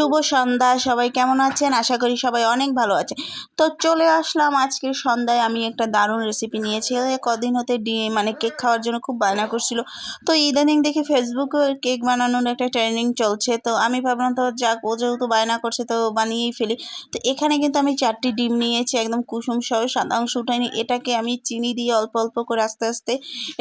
শুভ সন্ধ্যা, সবাই কেমন আছেন? আশা করি সবাই অনেক ভালো আছে তো চলে আসলাম আজকের সন্ধ্যায়। আমি একটা দারুণ রেসিপি নিয়েছি। কদিন হতে ডি মানে কেক খাওয়ার জন্য খুব বায়না করছিল। তো ইদানিং দেখি ফেসবুকে কেক বানানোর একটা ট্রেনিং চলছে। তো আমি ভাবলাম, তো যাক, ও যেহেতু বায়না করছে, তো বানিয়েই ফেলি। তো এখানে কিন্তু আমি চারটি ডিম নিয়েছি, একদম কুসুম সহ। সাদা অংশ উঠাইনি। এটাকে আমি চিনি দিয়ে অল্প অল্প করে আস্তে আস্তে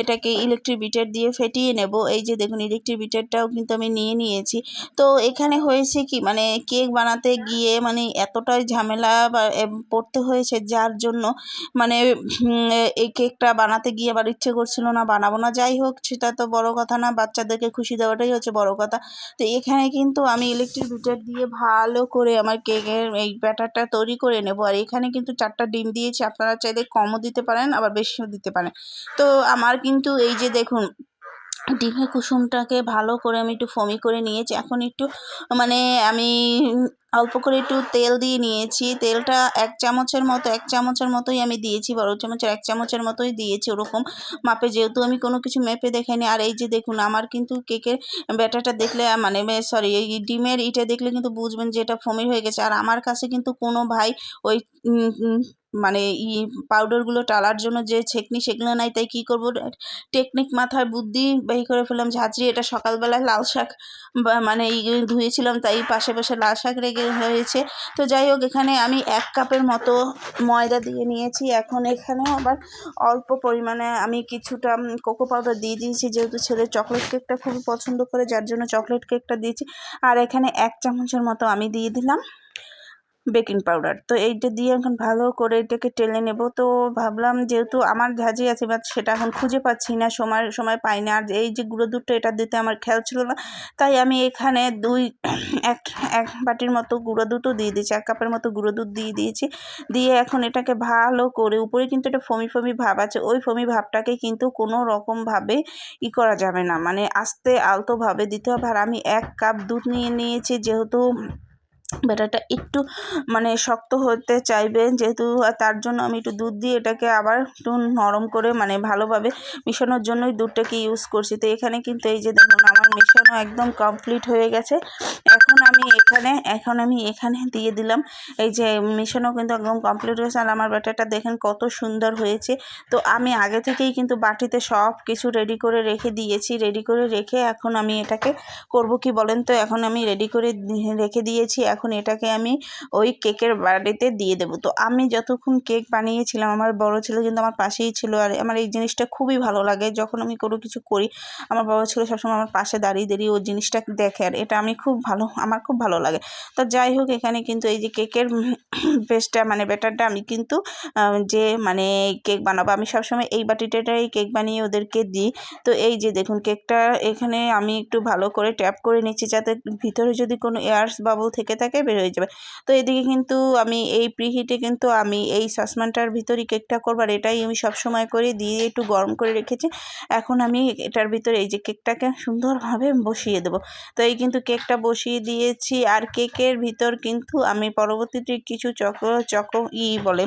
এটাকে ইলেকট্রিক বিটার দিয়ে ফেটিয়ে নেব। এই যে দেখুন ইলেকট্রিক বিটারটাও কিন্তু আমি নিয়ে নিয়েছি। তো এখানে হয়েছে কি মানে কেক বানাতে গিয়ে মানে এতটাই ঝামেলা বা পড়তে হয়েছে যার জন্য মানে এই কেকটা বানাতে গিয়ে আবার ইচ্ছে করছিল না, বানাবো না। যাই হোক, সেটা তো বড় কথা না, বাচ্চাদেরকে খুশি দেওয়াটাই হচ্ছে বড় কথা। তো এখানে কিন্তু আমি ইলেকট্রিক বিটার দিয়ে ভালো করে আমার কেকের এই ব্যাটারটা তৈরি করে নেব। আর এখানে কিন্তু চারটা ডিম দিয়েছি, আপনারা চাইলে কমও দিতে পারেন, আবার বেশিও দিতে পারেন। তো আমার কিন্তু এই যে দেখুন ডিমের কুসুমটাকে ভালো করে আমি একটু ফমি করে নিয়েছি। এখন একটু মানে আমি অল্প করে একটু তেল দিয়ে নিয়েছি। তেলটা এক চামচের মতো, এক চামচের মতোই আমি দিয়েছি, বড় চামচের, এক চামচের মতোই দিয়েছি ওরকম মাপে। যেহেতু আমি কোনো কিছু মেপে দেখাইনি, আর এই যে দেখুন, আমার কিন্তু কেকের ব্যাটারটা দেখলে মানে সরি এই ডিমের ইটা দেখলে কিন্তু বুঝবেন যে এটা ফমির হয়ে গেছে। আর আমার কাছে কিন্তু কোনো ভাই ওই মানে ই পাউডারগুলো টালার জন্য যে ছেঁকনি সেগুলো নাই, তাই কী করব? টেকনিক মাথায় বুদ্ধি বের করে ফেললাম। ঝাঁঝরি, এটা সকালবেলায় লাল শাক মানে ধুয়েছিলাম, তাই পাশে পাশে লাল শাক রেগে হয়েছে। তো যাই হোক, এখানে আমি এক কাপের মতো ময়দা দিয়ে নিয়েছি। এখন এখানেও আবার অল্প পরিমাণে আমি কিছুটা কোকো পাউডার দিয়ে দিয়েছি, যেহেতু ছেলে চকলেট কেকটা খুবই পছন্দ করে, যার জন্য চকলেট কেকটা দিয়েছি। আর এখানে এক চামচের মতো আমি দিয়ে দিলাম। Baking powder. তো এইটা দিয়ে এখন ভালো করে এটাকে টেলে নেব। তো ভাবলাম যেহেতু আমার ঝাঁঝি আছে বাট সেটা এখন খুঁজে পাচ্ছি না, সময় সময় পাই না। আর এই যে গুঁড়ো দুধটা এটা দিতে আমার খেয়াল ছিল না, তাই আমি এখানে দুই, এক এক বাটির মতো গুঁড়ো দুধও দিয়ে দিয়েছি, এক কাপের মতো গুঁড়ো দুধ দিয়ে দিয়েছি। দিয়ে এখন এটাকে ভালো করে, উপরে কিন্তু একটা ফমি ফমি ভাব আছে, ওই ফমি ভাবটাকে কিন্তু কোনো রকমভাবে ই করা যাবে না। মানে আস্তে আলতোভাবে দিতে হবে। আর আমি এক কাপ দুধ নিয়ে নিয়েছি, যেহেতু ব্যাটারটা একটু মানে শক্ত হতে চাইবে, যেহেতু তার জন্য আমি একটু দুধ দিয়ে এটাকে আবার একটু নরম করে মানে ভালোভাবে মেশানোর জন্যই দুধটাকে ইউজ করছি। তো এখানে কিন্তু এই যে দেখুন, আমার মেশানো একদম কমপ্লিট হয়ে গেছে। এখন আমি এখানে, এখন আমি এখানে দিয়ে দিলাম। এই যে মেশানো কিন্তু একদম কমপ্লিট হয়েছে আর আমার ব্যাটারটা দেখেন কত সুন্দর হয়েছে। তো আমি আগে থেকেই কিন্তু বাটিতে সব কিছু রেডি করে রেখে দিয়েছি। রেডি করে রেখে এখন আমি এটাকে করব কি বলেন তো? এখন আমি রেডি করে রেখে দিয়েছি। এখন এটাকে আমি ওই কেকের বাড়িতে দিয়ে দেবো। তো আমি যতক্ষণ কেক বানিয়েছিলাম, আমার বড় ছেলে কিন্তু আমার পাশেই ছিল আর আমার এই জিনিসটা খুবই ভালো লাগে। যখন আমি কোনো কিছু করি, আমার বড় ছেলে সবসময় আমার পাশে দাঁড়িয়ে দাঁড়িয়ে ওই জিনিসটা দেখে আর এটা আমি খুব ভালো, আমার খুব ভালো লাগে। তো যাই হোক, এখানে কিন্তু এই যে কেকের পেস্টটা মানে ব্যাটারটা আমি কিন্তু যে মানে কেক বানাবো, আমি সবসময় এই বাটিটাটাই কেক বানিয়ে ওদেরকে দিই। তো এই যে দেখুন, কেকটা এখানে আমি একটু ভালো করে ট্যাপ করে নিচ্ছি যাতে ভিতরে যদি কোনো এয়ার্স বাবল থেকে থাকে বের হয়ে যাবে। তো এদিকে কিন্তু আমি এই প্রিহিটে কিন্তু আমি এই সসম্যানটার ভিতরই কেকটা করবার এটাই আমি সব সময় করে দিয়ে একটু গরম করে রেখেছি। এখন আমি এটার ভিতরে এই যে কেকটাকে সুন্দরভাবে বসিয়ে দেবো। তো এই কিন্তু কেকটা বসিয়ে দিয়েছি আর কেকের ভিতর কিন্তু আমি পরবর্তীতে কিছু চকো চকো ই বলে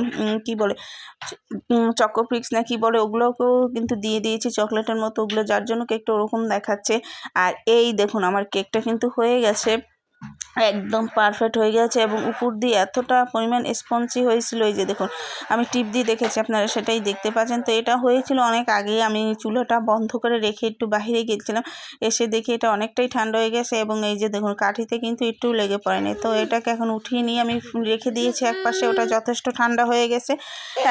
কি বলে চকো ফ্রিক্স না কি বলে, ওগুলোকেও কিন্তু দিয়ে দিয়েছি চকলেটের মতো। ওগুলো যার জন্য কেকটা ওরকম দেখাচ্ছে। আর এই দেখুন আমার কেকটা কিন্তু হয়ে গেছে। একদম পারফেক্ট হয়ে গেছে এবং উপর দিয়ে এতটা পরিমাণ স্পঞ্জি হয়েছিল এই যে দেখুন, আমি টিপ দিয়ে দেখেছি, আপনারা সেটাই দেখতে পাচ্ছেন। তো এটা হয়েছিল অনেক আগেই, আমি চুলোটা বন্ধ করে রেখে একটু বাহিরে গেছিলাম, এসে দেখি এটা অনেকটাই ঠান্ডা হয়ে গেছে এবং এই যে দেখুন, কাঠিতে কিন্তু একটু লেগে পড়েনি। তো এটাকে এখন উঠিয়ে নিয়ে আমি রেখে দিয়েছি এক পাশে ওটা যথেষ্ট ঠান্ডা হয়ে গেছে।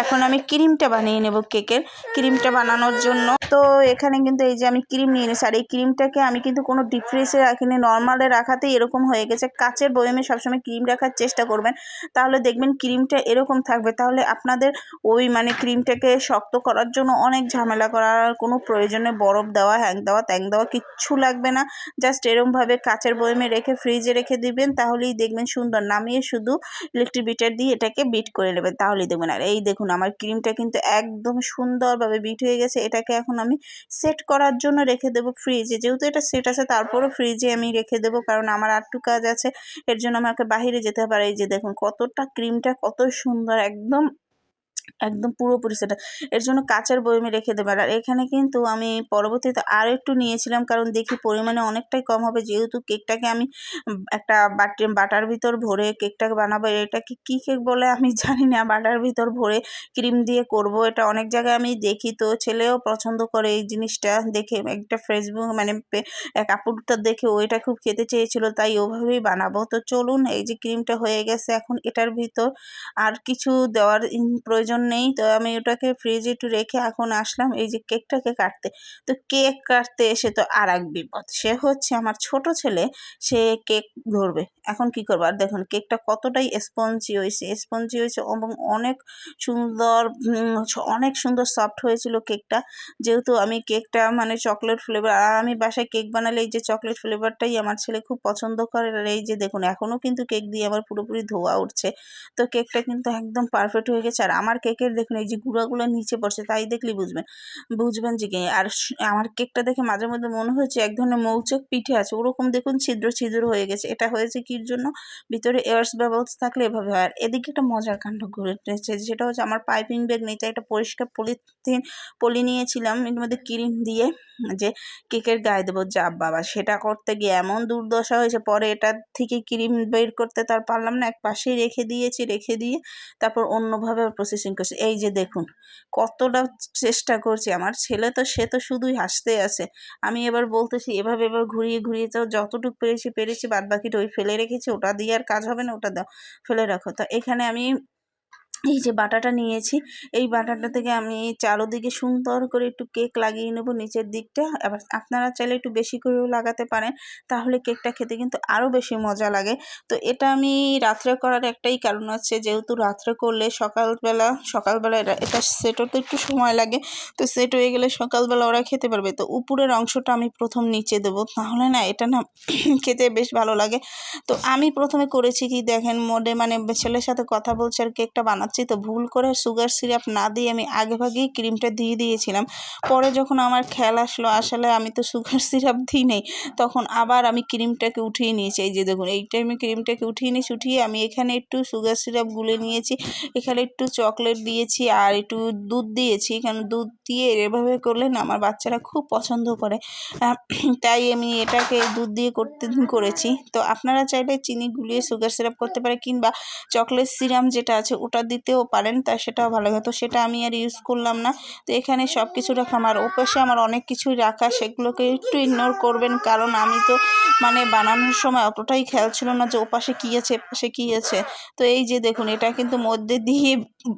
এখন আমি ক্রিমটা বানিয়ে নেব কেকের, ক্রিমটা বানানোর জন্য। তো এখানে কিন্তু এই যে আমি ক্রিম নিয়ে নিয়েছি, আর এই ক্রিমটাকে আমি কিন্তু কোনো ডিপ ফ্রিজে রাখিনি নর্মালে রাখাতেই এরকম হয়ে গেছে। কাচের বয়মে সবসময় ক্রিম রাখার চেষ্টা করবেন। তাহলে দেখবেন ক্রিমটা এরকম থাকবে। তাহলে আপনাদের ওই মানে ক্রিমটাকে শক্ত করার জন্য অনেক ঝামেলা করার কোনো প্রয়োজনে বরফ দেওয়া, হ্যাং দেওয়া, ত্যাং দেওয়া কিচ্ছু লাগবে না। জাস্ট এরমভাবে কাচের বয়মে রেখে ফ্রিজে রেখে দিবেন, তাহলেই দেখবেন সুন্দর। নামিয়ে শুধু ইলেকট্রিক বিটার দিয়ে এটাকে বিট করে নেবেন, তাহলেই দেখবেন। আর এই দেখুন, আমার ক্রিমটা কিন্তু একদম সুন্দরভাবে বিট হয়ে গেছে। এটাকে এখন আমি সেট করার জন্য রেখে দেবো ফ্রিজে যেহেতু এটা সেট আছে, তারপরও ফ্রিজে আমি রেখে দেবো, কারণ আমার আরটু কাজ আছে। এর জন্য আমাকে বাহিরে যেতে পারে এই যে দেখুন কতটা ক্রিমটা কত সুন্দর একদম একদম পুরোপুরি সেটা। এর জন্য কাঁচের বয়মে রেখে দেবেন আর এখানে কিন্তু আমি পরবর্তীতে আরও একটু নিয়েছিলাম, কারণ দেখি পরিমাণে অনেকটাই কম হবে। যেহেতু কেকটাকে আমি একটা বাটি, বাটার ভিতর ভরে কেকটাকে বানাবো, এটাকে কী কেক বলে আমি জানি না। বাটার ভিতর ভরে ক্রিম দিয়ে করব, এটা অনেক জায়গায় আমি দেখি। তো ছেলেও পছন্দ করে এই জিনিসটা দেখে, একটা ফেসবুক মানে এক আপুরটা দেখে ওইটা খুব খেতে চেয়েছিল, তাই ওভাবেই বানাবো। তো চলুন, এই যে ক্রিমটা হয়ে গেছে, এখন এটার ভিতর আর কিছু দেওয়ার প্রয়োজন নেই, তো আমি ওটাকে ফ্রিজে একটু রেখে এখন আসলাম, এই যে কেকটাকে কাটতে। তো কেক কাটতে এসে তো আর এক বিপদ। সে হচ্ছে আমার ছোট ছেলে, সে কেক ধরবে। এখন কি করব? আর দেখুন কেকটা কতটাই স্পঞ্জি হয়েছে। স্পঞ্জি হয়েছে এবং অনেক সুন্দর অনেক সুন্দর সফট হয়েছিল কেকটা যেহেতু আমি কেকটা মানে চকলেট ফ্লেভার আর আমি বাসায় কেক বানালে এই যে চকলেট ফ্লেভারটাই আমার ছেলে খুব পছন্দ করে। আর এই যে দেখুন, এখনও কিন্তু কেক দিয়ে আমার পুরোপুরি ধোয়া উঠছে। তো কেকটা কিন্তু একদম পারফেক্ট হয়ে গেছে। আর আমার কেকের দেখুন এই যে গুঁড়াগুলো নিচে পড়ছে, তাই দেখলে বুঝবেন। বুঝবেন যে আর আমার কেকটা দেখে মাঝে মধ্যে মনে হয়েছে এক ধরনের মৌচক পিঠে আছে। ওরকম দেখুন ছিদ্র ছিদ্র হয়ে গেছে। এটা হয়েছে কির জন্য? ভিতরে এয়ার্স বাবলস থাকলে এভাবে হয়। আর এদিকে একটা মজার কাণ্ড ঘটেছে সেটা হচ্ছে আমার পাইপিং ব্যাগ নেই, তাই একটা পরিষ্কার পলিথিন পলি নিয়েছিলাম, এর মধ্যে ক্রিম দিয়ে যে কেকের গায়ে দেবো, যা বাবা, সেটা করতে গিয়ে এমন দুর্দশা হয়েছে। পরে এটা থেকে ক্রিম বের করতে তার পারলাম না, এক পাশেই রেখে দিয়েছি, রেখে দিয়ে তারপর অন্যভাবে প্রসেসিং করছি, এই যে দেখুন, কতটা চেষ্টা করছি, আমার ছেলে তো, সে তো শুধুই হাসতে আছে। আমি এবার বলতেছি, এভাবে এবার ঘুরিয়ে ঘুরিয়ে যাও, যতটুকু পেরেছি পেরেছি বাদ বাকিটা ওই ফেলে রেখেছি, ওটা দিয়ে আর কাজ হবে না, ওটা দাও, ফেলে রাখো। তো এখানে আমি এই যে বাটাটা নিয়েছি, এই বাটাটা থেকে আমি চারোদিকে সুন্দর করে একটু কেক লাগিয়ে নেব নিচের দিকটা। আবার আপনারা চাইলে একটু বেশি করেও লাগাতে পারেন, তাহলে কেকটা খেতে কিন্তু আরও বেশি মজা লাগে। তো এটা আমি রাত্রে করার একটাই কারণ আছে যেহেতু রাত্রে করলে সকালবেলা সকালবেলা এটা সেট হতে একটু সময় লাগে। তো সেট হয়ে গেলে সকালবেলা ওরা খেতে পারবে। তো উপরের অংশটা আমি প্রথম নিচে দেবো, তাহলে না এটা না খেতে বেশ ভালো লাগে। তো আমি প্রথমে করেছি কি, দেখেন মোডে মানে ছেলের সাথে কথা বলছে আর কেকটা বানাচ্ছে। বানাচ্ছি তো ভুল করে সুগার সিরাপ না দিয়ে আমি আগে ভাগেই ক্রিমটা দিয়ে দিয়েছিলাম। পরে যখন আমার খেয়াল আসলো, আসলে আমি তো সুগার সিরাপ দিই নেই, তখন আবার আমি ক্রিমটাকে উঠিয়ে নিয়েছি। এই যে দেখুন, এই টাইমে ক্রিমটাকে উঠিয়ে নিয়েছি, উঠিয়ে আমি এখানে একটু সুগার সিরাপ গুলে নিয়েছি, এখানে একটু চকলেট দিয়েছি আর একটু দুধ দিয়েছি, কারণ দুধ দিয়ে এভাবে করলে না আমার বাচ্চারা খুব পছন্দ করে। তাই আমি এটাকে দুধ দিয়ে করতে করেছি। তো আপনারা চাইলে চিনি গুলিয়ে সুগার সিরাপ করতে পারে, কিংবা চকলেট সিরাম যেটা আছে, ওটা দিতেও পারেন, তা সেটাও ভালো লাগে। তো সেটা আমি আর ইউজ করলাম না। তো এখানে সব কিছু রাখা আমার ওপাশে আমার অনেক কিছুই রাখা, সেগুলোকে একটু ইগনোর করবেন। কারণ আমি তো মানে বানানোর সময় অতটাই খেয়াল ছিল না যে ওপাশে কী আছে, এপাশে কী আছে। তো এই যে দেখুন, এটা কিন্তু মধ্যে দিয়ে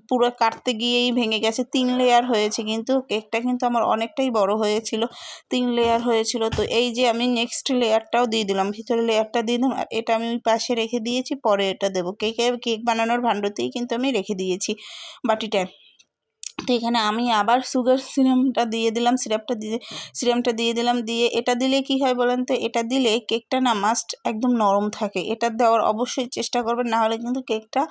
পুরো কাটতে গিয়েই ভেঙে গেছে। তিন লেয়ার হয়েছে কিন্তু কেকটা কিন্তু আমার অনেকটাই বড় হয়েছিল। তিন লেয়ার হয়েছিল। তো এই যে আমি নেক্সট লেয়ারটাও দিয়ে দিলাম, ভিতরে লেয়ারটা দিয়ে দিলাম। আর এটা আমি পাশে রেখে দিয়েছি, পরে এটা দেবো। কেকে কেক বানানোর ভাণ্ডতেই কিন্তু আমি রেখে দিয়েছি বাটিটায়। তো এখানে আমি আবার সুগার সিরামটা দিয়ে দিলাম, সিরাপটা দিয়ে, সিরামটা দিয়ে দিলাম, দিয়ে এটা দিলে কি হয় বলেন তো? এটা দিলে কেকটা না মাস্ট একদম নরম থাকে। এটা দেওয়ার অবশ্যই চেষ্টা করবেন, না হলে কিন্তু কেকটা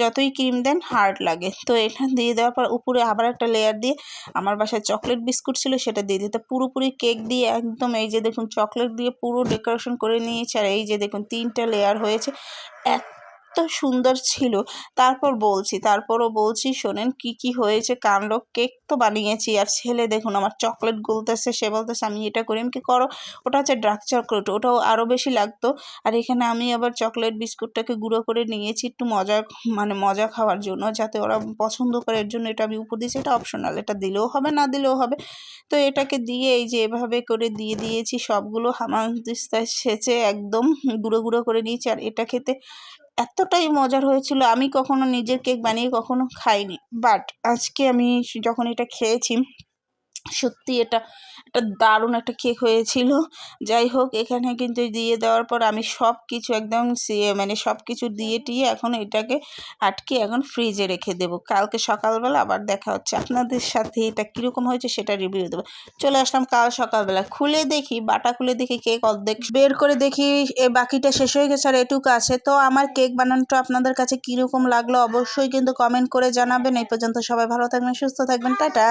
যতই ক্রিম দেন হার্ড লাগে। তো এটা দিয়ে দেওয়ার পর উপরে আবার একটা লেয়ার দিয়ে আমার বাসায় চকলেট বিস্কুট ছিল সেটা দিয়ে দিতে। পুরোপুরি কেক দিয়ে একদম এই যে দেখুন চকলেট দিয়ে পুরো ডেকোরেশন করে নিয়েছে। আর এই যে দেখুন, তিনটা লেয়ার হয়েছে। এত এত সুন্দর ছিল। তারপর বলছি, তারপরও বলছি, শোনেন, কি কি হয়েছে? কাণ্ড, কেক তো বানিয়েছি। আর ছেলে, দেখুন, আমার চকলেট গুলতেছে। সে বলতেছে, আমি এটা করি। আমি কি করো? ওটা হচ্ছে ডার্ক চকলেট ওটাও আরও বেশি লাগতো। আর এখানে আমি আবার চকলেট বিস্কুটটাকে গুঁড়ো করে নিয়েছি একটু মজা মানে মজা খাওয়ার জন্য, যাতে ওরা পছন্দ করে। এর জন্য এটা আমি উপর দিয়েছি। এটা অপশনাল এটা দিলেও হবে, না দিলেও হবে। তো এটাকে দিয়ে এই যে এভাবে করে দিয়ে দিয়েছি, সবগুলো হামানদিস্তায় সেচে একদম গুঁড়ো গুঁড়ো করে নিয়েছি। আর এটা খেতে এতটাই মজার হয়েছিল। আমি কখনো নিজের কেক বানিয়ে কখনো খাইনি। বাট আজকে আমি যখন এটা খেয়েছি সত্যি এটা একটা দারুণ একটা কেক হয়েছিল। যাই হোক, এখানে কিন্তু দিয়ে দেওয়ার পর আমি সব কিছু একদম মানে সব কিছু দিয়ে টিয়ে এখন এটাকে আটকে এখন ফ্রিজে রেখে দেবো। কালকে সকালবেলা আবার দেখা হচ্ছে আপনাদের সাথে এটা কীরকম হয়েছে সেটা রিভিউ দেবো। চলে আসলাম কাল সকালবেলা। খুলে দেখি, বাটা খুলে দেখি কেক অর্ধেক বের করে দেখি, এ বাকিটা শেষ হয়ে গেছে আর এটুকু আছে। তো আমার কেক বানানোটা আপনাদের কাছে কীরকম লাগল অবশ্যই কিন্তু কমেন্ট করে জানাবেন। এই পর্যন্ত সবাই ভালো থাকবেন, সুস্থ থাকবেন, টাটা।